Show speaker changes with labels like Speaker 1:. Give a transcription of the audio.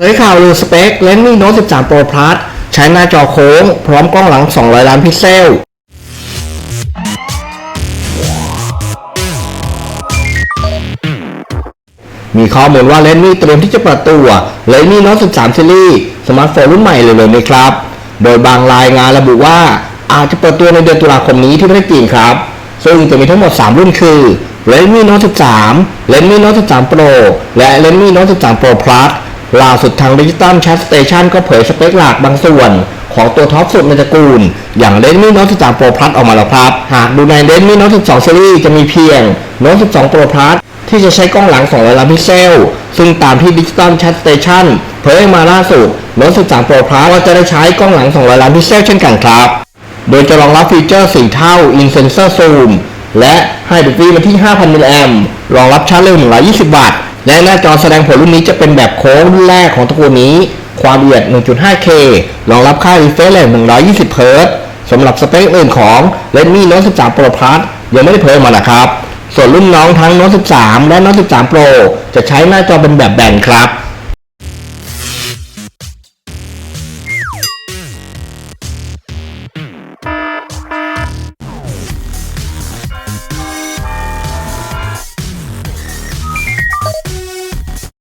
Speaker 1: เผยข่าวลือสเปค Redmi Note 13 Pro Plus ใช้หน้าจอโค้ง พร้อมกล้องหลัง 200 ล้านพิกเซล มีข้อมูลว่า Redmi เตรียมที่จะเปิดตัว Redmi Note 13 Series สมาร์ทโฟนรุ่นใหม่เร็วๆนี้ครับ โดยบางรายงานระบุว่าอาจจะเปิดตัวในเดือนตุลาคมนี้ที่ประเทศจีนครับ ซึ่งจะมีทั้งหมด 3 รุ่นคือ Redmi Note 13 Redmi Note 13 Pro และ Redmi Note 13 Pro Plus ล่าสุดทาง Digital Chat Station ก็เผยสเปคหลักบางส่วน ของตัวท็อปสุดในตระกูล อย่าง Redmi Note 13 Pro Plus ออกมาแล้วครับ หากดูใน Redmi Note 12 Series จะมีเพียง Note 12 Pro Plus ที่จะใช้กล้องหลัง200ล้านพิกเซล ซึ่งตามที่ Digital Chat Station เผยออกมาล่าสุด Note 13 Pro Plus ก็จะได้ใช้กล้องหลัง200ล้านพิกเซลเช่นกันครับ โดยจะรองรับฟีเจอร์ 4 เท่า In Sensor Zoom และให้แบตเตอรี่มาที่ 5,000 มิลลิแอมป์รองรับชาร์จเร็ว 120 วัตต์ และหน้าจอแสดงผลรุ่นนี้จะเป็นแบบโค้งรุ่นแรกของตระกูลนี้ ความละเอียด 1.5K รองรับค่า refresh rate 120เฮิรตสำหรับสเปคอื่นของ Redmi Note 13 Pro Plus ยังไม่ได้เผยมานะครับ ส่วนรุ่นน้องทั้ง Note 13 และ Note 13 Pro จะใช้หน้าจอเป็นแบบแบนครับ